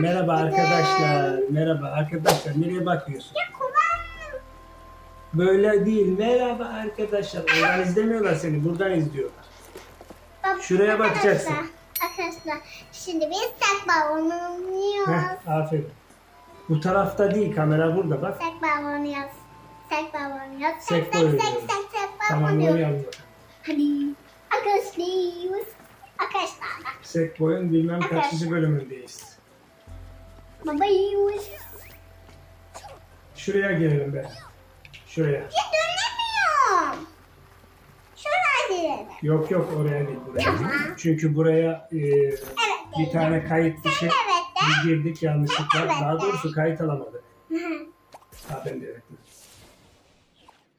Merhaba arkadaşlar. Merhaba arkadaşlar. Nereye bakıyorsun? Böyle değil. Merhaba arkadaşlar. Oradan izlemiyorlar seni. Buradan izliyorlar. Bak, Şuraya bakacaksın. Arkadaşlar, arkadaşlar şimdi biz balonu oynuyoruz. Heh, aferin. Bu tarafta değil. Kamera burada bak. Balonu oynuyoruz. Balonu oynuyoruz. Oynuyoruz. tek tek tek balonu Tamam oynayalım. Hadi. Arkadaşlar. Arkadaşlar. Sek boyun bilmem kaçıncı bölümündeyiz. Babayız. Şuraya gelelim be. Şuraya. Ya dönemiyorum. Şuraya girelim. Yok yok oraya değil buraya. Tamam. Çünkü buraya e, Evet. bir tane kayıt dışı Evet biz girdik yanlışlıkla. Evet. Daha doğrusu kayıt alamadık. Hı hı. Ha ben de evet.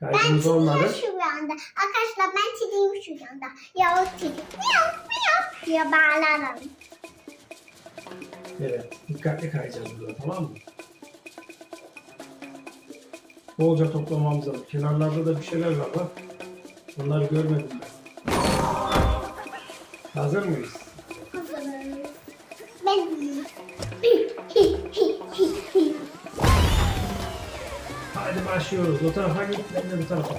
Ben Kaydımız olmadı. çiziyorum şu anda. Arkadaşlar ben çizeyim şu anda. Yavuz çizeyim. Miyav miyav diye bağlarım. Evet. Dikkatli kayacağız burada tamam mı? Bolca toplamamız lazım. Kenarlarda da bir şeyler var bak. Bunları görmedim ben. Hazır mıyız? Hadi başlıyoruz. O tarafa git. Ben de bu tarafa.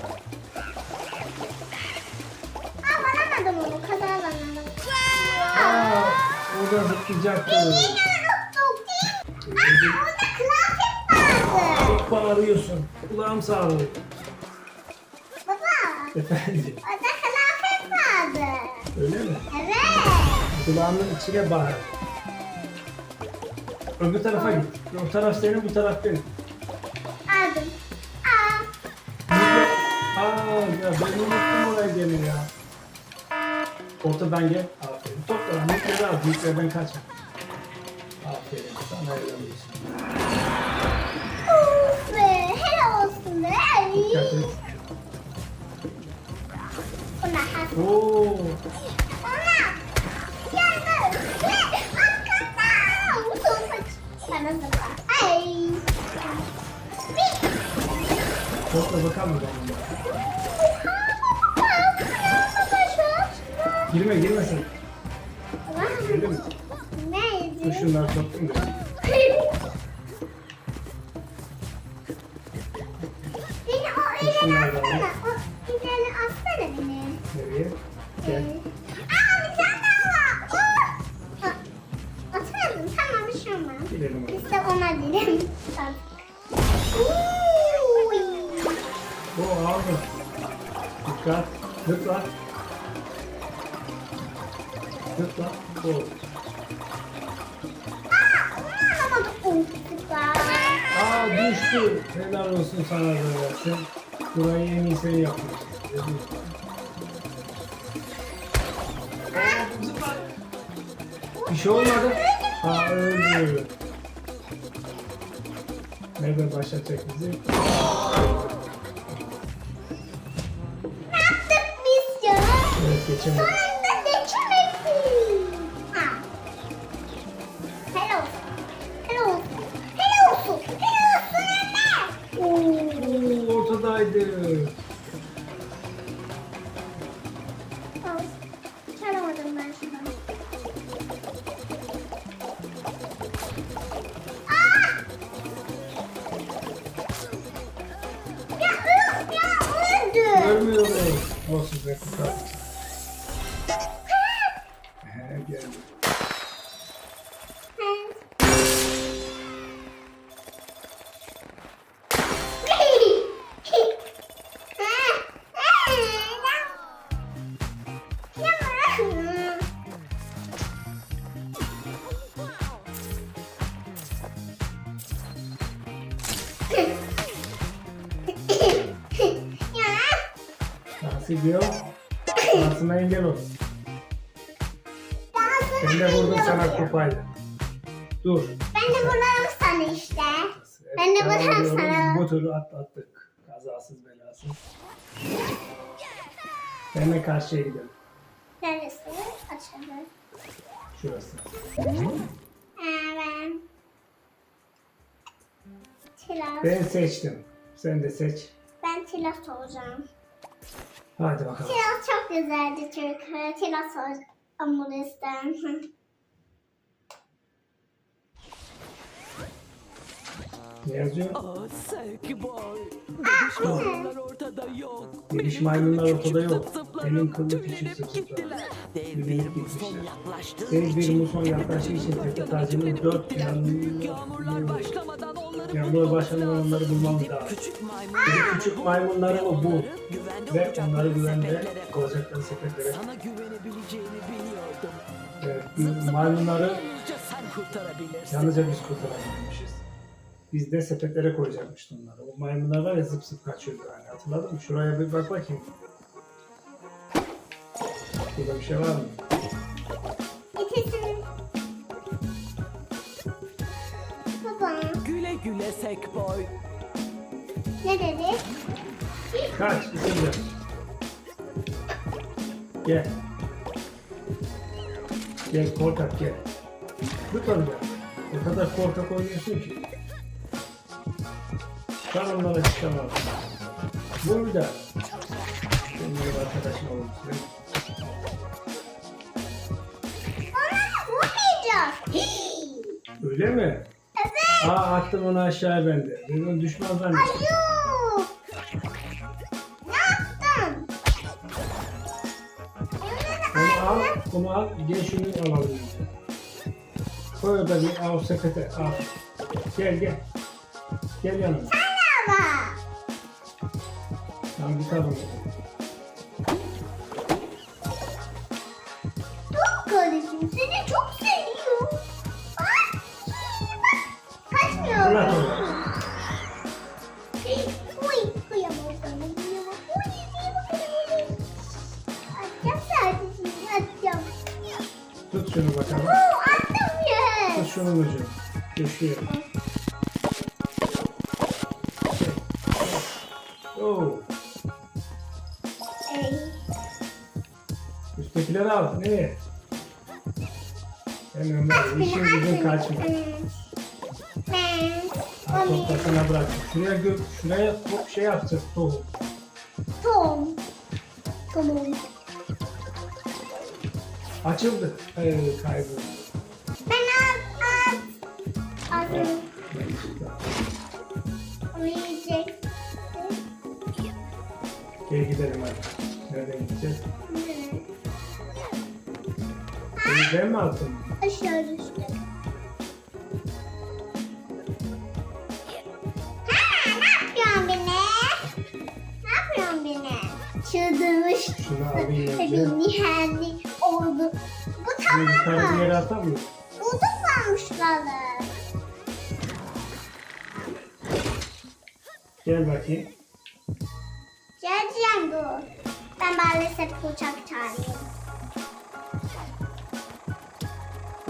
Orada zıplayacaktı. Yine unuttuk değil. Aa orada kıyafet vardı. Çok bağırıyorsun. Kulağım sağlığı. Baba. Efendim. Orada kıyafet vardı. Öyle mi? Evet. Kulağının içine bağır. Öbür tarafa git. O taraf senin, bu taraf benim. Aldım. Aa. Aa ya ben unuttum oraya gene ya. Ortadan gel. Aferin. Topla. Büyükleri al. Büyüklerden kaçma. Aferin. Sana helal olsun. Of be. Helal olsun be. Dikkat et. Ona has. Aldı. Dikkat. Zıpla. Zıpla. Oo. Aa düştü. Helal olsun sana böyle. Sen burayı en iyi sen zıpla. Bir şey olmadı. Aa öldü. Nerede başlatacak bizi? Geçemedik. Sonunda geçemedik. Ha. Hello. Hello. Hello olsun. Hello olsun anne. Oo, ortadaydı. Al. Gidiyor? Şansına engel ol. Ben de vurdum sana kupayla. Dur. Ben de vurarım sana işte. Ben de ediyoruz. sana. Bu turu atlattık. Kazasız belasız. Ben de karşıya gidelim. Neresi? Açalım. Şurası. Evet. Ben seçtim. Sen de seç. Ben Tilas olacağım. Hadi bakalım. Tilas çok güzeldi çünkü. Tilas olacağım. Amuris'ten. Ne yazıyor? Aa Silky Boy. Bebiş maymunlar ortada yok. Bebiş Benim maymunlar kıllı ortada yok. Benim kıllı küçük gittiler. Dev bir muson yaklaştığı Dev bir muson yaklaştığı için tepedeki tepe yana tacının tüplenip dört Yağmurlar başlamadan onları bulmamız lazım. Küçük maymunları mı bul güvende ve onları güvende olacakları sepetlere. Sana güvenebileceğini biliyordum. Evet, maymunları yalnızca sen kurtarabilirsin. yalnızca biz kurtarabilmişiz. Biz de sepetlere koyacakmışız onları. O maymunlar var ya zıp zıp kaçıyordu yani. Hatırladın mı? Şuraya bir bak bakayım. Burada bir şey var mı? Baba Güle güle Sekboy. ne dedi? Kaç, ikinci. Gel. Gel korkak gel. Lütfen gel. O kadar korkak oynuyorsun ki. Ben onlara çıkamam. Burada. Şimdi arkadaşım olmuş. Ona vurmayacağız. Hii. Öyle mi? Evet. Aa attım onu aşağıya ben de. Ben onu düşman zannettim. Ayuu. Al, onu al. Gel şunu alalım. Koy orada bir al sepete. Al. Gel gel. Gel yanıma. Merhaba. Tamam git al onu. Üsttekileri al. Nereye? Hemen böyle işin gücün kaçma. Ben. Toprakına bırak. Şuraya gö şuraya top şey yapacağız tohum. Tom. Tamam. Açıldı. Ee, kayboldu. Ben al al. Onu yiyecek. Gel gidelim hadi. Ben mi attım? Aşağı düştü. Ha, ne yapıyorsun beni? Ne yapıyorsun beni? Çıldırmış. Şunu alayım önce. Oldu. Bu Bunu yukarı bir tamam mı? yere atamıyor. Bulduk varmışlar. Gel bakayım. Geleceğim dur. Ben maalesef uçak çağırayım.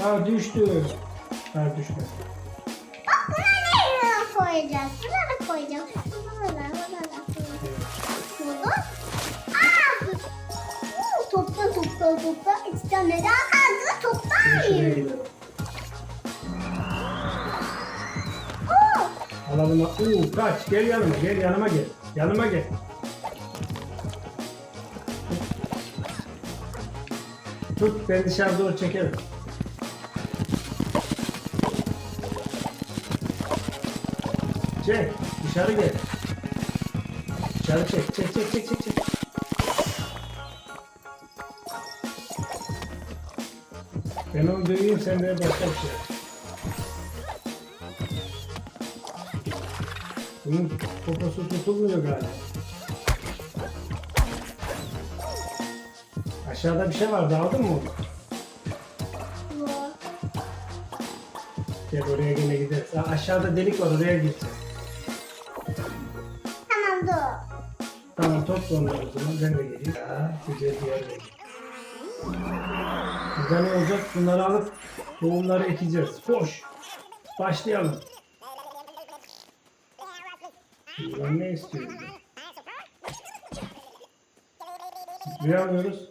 Ha düştü. Ha düştü. Bak buna nereye koyacağız? Buraya koyacağız. Buralara, buralara koyacağız. Şurada. Aa! Uuu, topla topla topla. İki tane daha kaldı. Oo! Alalım. Uuu kaç. Gel yanıma. Gel yanıma gel. Yanıma gel. Tut ben dışarı doğru çekerim. Çek. Dışarı gel. Dışarı çek. Çek çek çek çek. çek. Ben onu döveyim sen de başka bir şey. Bunun poposu tutulmuyor galiba. Aşağıda bir şey vardı aldın mı onu? Gel oraya gene gideriz. Aşağıda delik var oraya gireceğiz. Dur. Tamam topla onları o zaman ben de geleyim. Ya, yer buldum. Burada ne olacak? Bunları alıp tohumları ekeceğiz. Koş. Başlayalım. Bunlar ne istiyor? bize? Duyamıyoruz.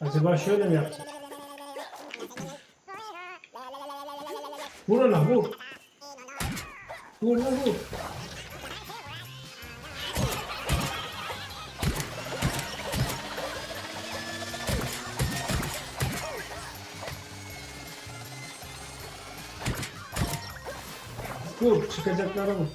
Acaba şöyle mi yapacağız? Vur ona vur. Vur lan vur. Vur çıkacakları vur.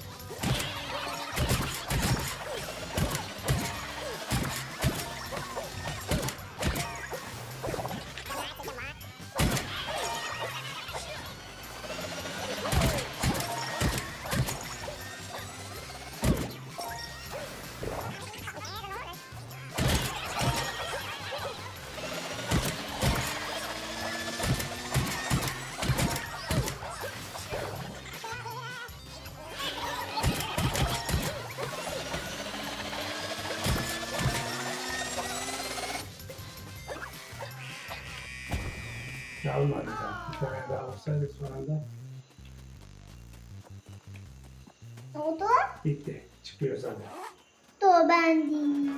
Da. Daha olsaydı son anda Ne oldu? bitti. Çıkıyor zaten. Dur ben değil.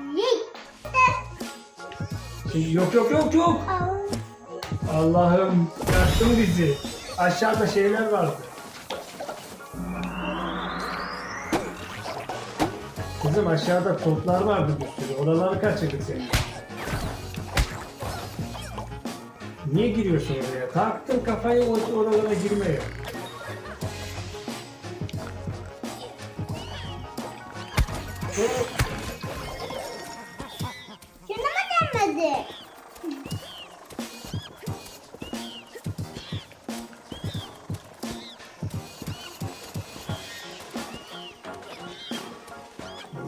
Şimdi yok yok yok yok. Allah'ım yaktın bizi. Aşağıda şeyler vardı. Kızım aşağıda toplar vardı bir sürü. Oraları kaçırdık seni. Niye giriyorsun oraya? Taktın kafayı oralara girmeye. Yanıma gelmedi.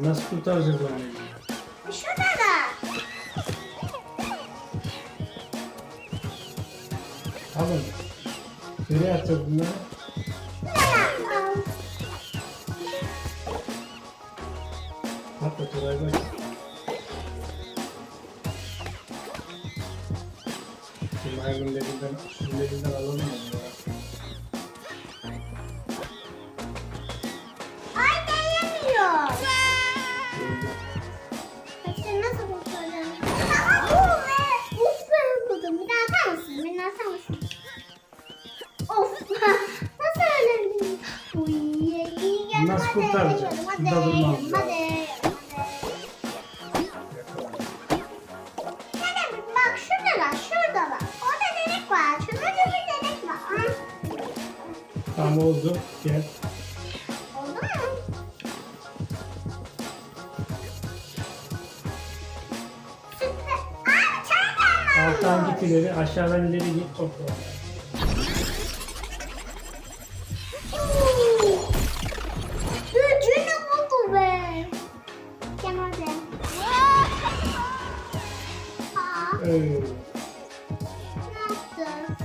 Nasıl kurtaracağız onu? Nereye atacağız bunları? Aa, Atla Turay bak. Şurada durmaz bak şuradalar, şuradalar. Orada delik var. Şurada da bir delik var. Ha? Tamam oldu. Gel. Oldu mu? Süper. Abi çay gelmez. Alttan git ileri, aşağıdan ileri git topla. Yaptın?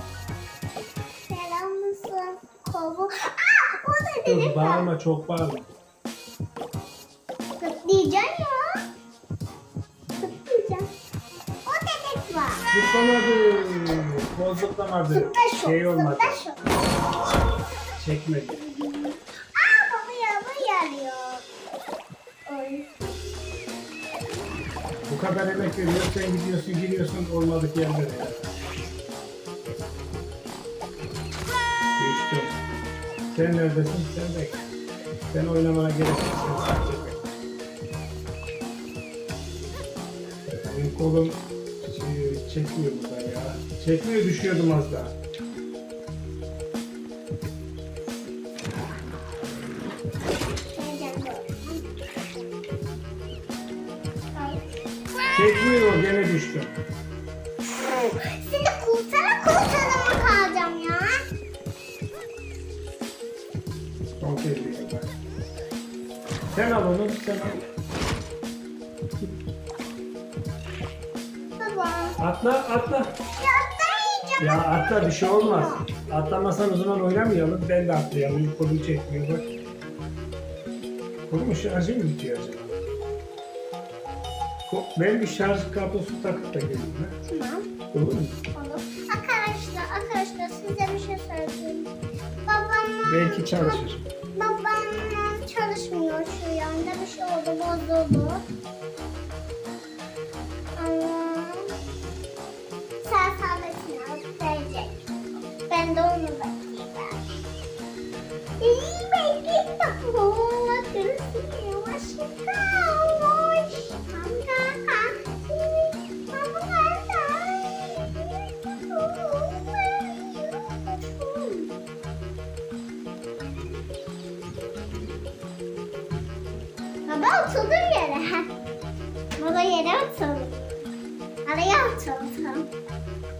Selam mısın? Kovu. Aa, o da dur dedik var. bağırma çok bağırma. Zıplayacağım ya. Zıplayacağım. O dedik var. Zıplamadı. Bol zıplamadı. Zıpla şu. Şey olmadı. Zıpla şu. Çekmedi. Kadar emek veriyor, sen gidiyorsun, giriyorsun olmadık yerlere. Düştüm. Sen neredesin? Sen bekle. Sen oynamana gerek yok. Sen. Benim kolum şey, çekmiyor burada ya. Çekmiyor, düşüyordum az daha. Çekmiyor, gene düştüm. Seni kurtara kurtara mı kalacağım ya? Son kez. Sen al onu, sen al. Baba. Atla, atla. Ya atlamayacağım. Ya atla bir şey olmaz. Atlamasan o zaman oynamayalım. Ben de atlayamıyorum. Kolum çekmiyor bak. Kolum şarjı mı bitiyor acaba? Ben bir şarj kablosu takıp da geleyim. ha. Tamam. Olur mu? Olur. Arkadaşlar, arkadaşlar size bir şey söyleyeyim. Babam Belki çalışır. Babam çalışmıyor şu yanda bir şey oldu bozuldu. Ama sen sabretini alıp verecek. Ben de onu bekleyeceğim. İyi bekle bak oğla görürsün yavaş Baba oturdur yere. Baba yere otur. Araya otur.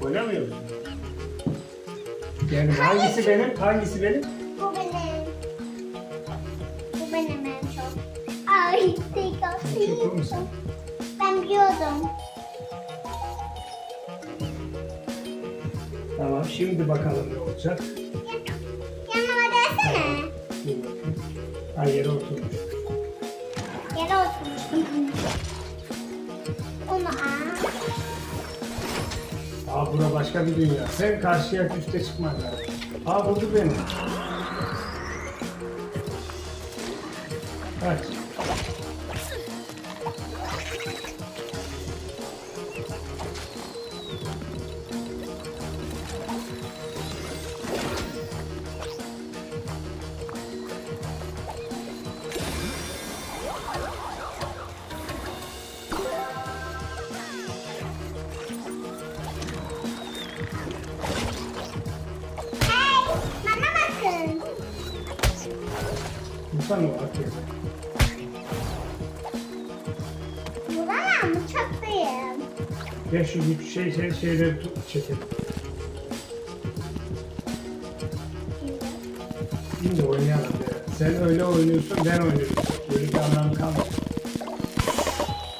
Oynamıyor musun? Yani hangisi benim? Hangisi benim? Bu benim. Bu benim en çok. Ay, tekrar. Ben biliyordum. Tamam şimdi bakalım ne olacak. Yanıma gelsene. Dur bakayım. Ha yere oturmuş. Yere oturmuştum. Onu al. Aa bura başka bir dünya. Sen karşıya üste çıkman lazım. Aa buldu beni. Kaç. Bulsan mı var ki? Bulamam, uçaktayım. Gel şu güç şey, şey şeyleri tut, çekelim. Şimdi oynayalım. be. Sen öyle oynuyorsun, ben oynuyorum. Böyle bir anlamı kalmadı.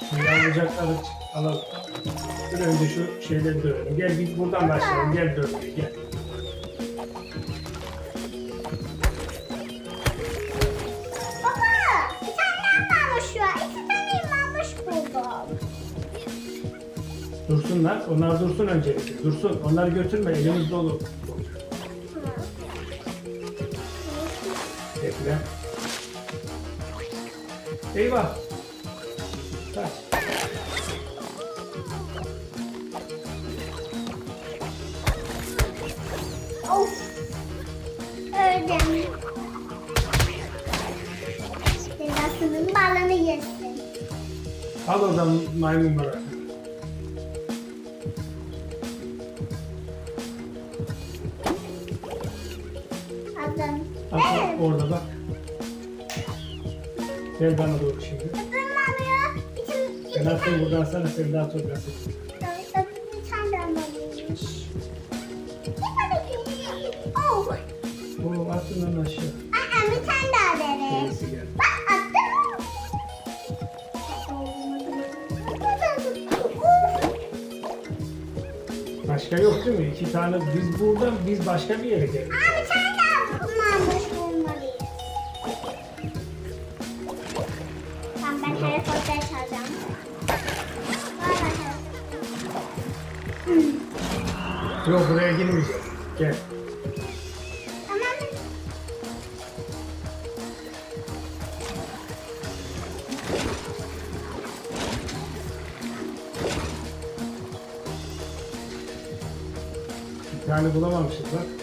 Şimdi alacakları çık- alalım. Bir önce şu şeyleri dönelim. Gel bir buradan başlayalım. Gel dönmeye gel. Dursunlar. Onlar dursun öncelikle. Dursun. Onları götürme. Elimiz dolu. Bekle. Eyvah. Kaç. Of. Öldüm. Dedasının balını yesin. Al oradan maymun bırak. Gel bana doğru şimdi. Attım tane. buradan sana sen. Bir tane Oh. Oo attın onu aşağı. Aa, bir tane daha dene. Gerisi geldi. Bak attım. Başka yok değil mi? İki tane biz buradan biz başka bir yere geldik. Aa, Yok buraya girmeyeceğiz. Gel. Tamam. Bir tane bulamamışız bak.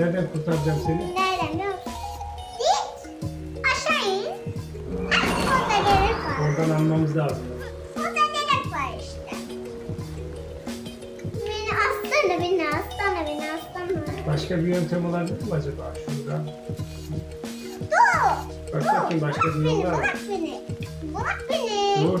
Nereden kurtaracağım seni? Nereden biliyor musun? Git. Aşağı in. Orada delik var. Oradan almamız lazım. Orada delik var işte. Beni astana beni astana beni astana. Başka bir yöntem olabilir mi acaba şuradan? Dur. Bak dur. bakayım başka bir yol beni, var mı? Bırak beni. Bırak beni. Dur.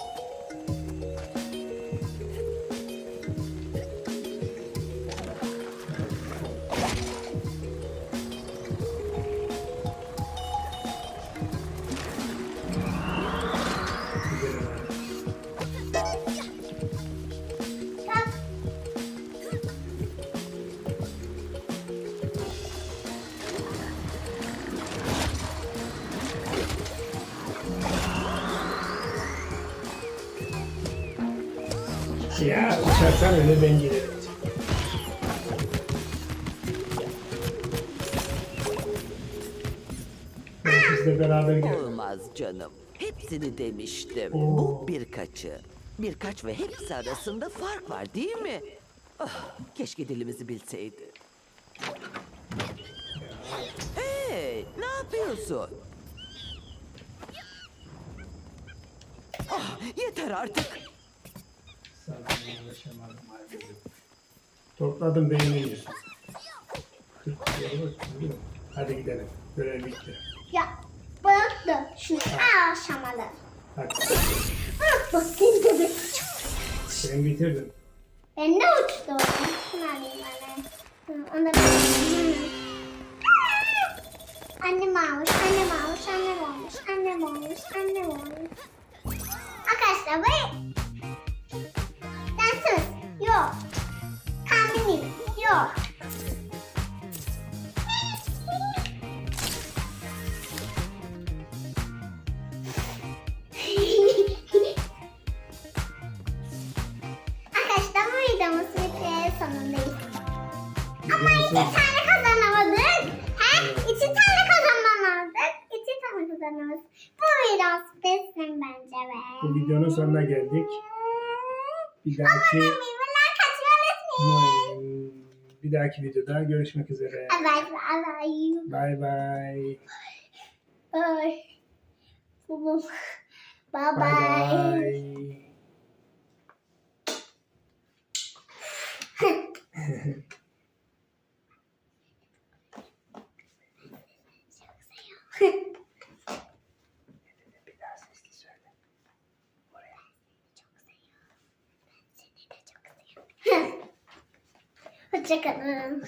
Ya uçarsan öyle ben gelirim. Bizle beraber gidelim. Olmaz canım. Hepsini demiştim. Oo. Bu birkaçı. Birkaç ve hepsi arasında fark var değil mi? Ah, keşke dilimizi bilseydi. Hey, ne yapıyorsun? Ah, yeter artık. Topladım beğeniyorsun. Hadi gidelim. Görev bitti. Ya bırak da şunu aşamalı. Hadi. Bırak bakayım bebek. Ben bitirdim. Ben de uçtu. Şunu alayım. Hı, Onu da Annem almış, annem almış, annem olmuş, annem olmuş, annem olmuş. Arkadaşlar bu yok. Kamini yok. Arkadaşlar bu videomuz bitti sonundayız. Ama iki tane kazanamadık. He? İki tane kazanamadık. İki tane kazanamadık. Bu videomuz bitsin bence be. Bu videonun sonuna geldik. Bir dahaki. Bir dahaki videoda görüşmek üzere. Bye bye. Bye bye. Bye. Bye bye. bye. Çok seviyorum. Hoşçakalın.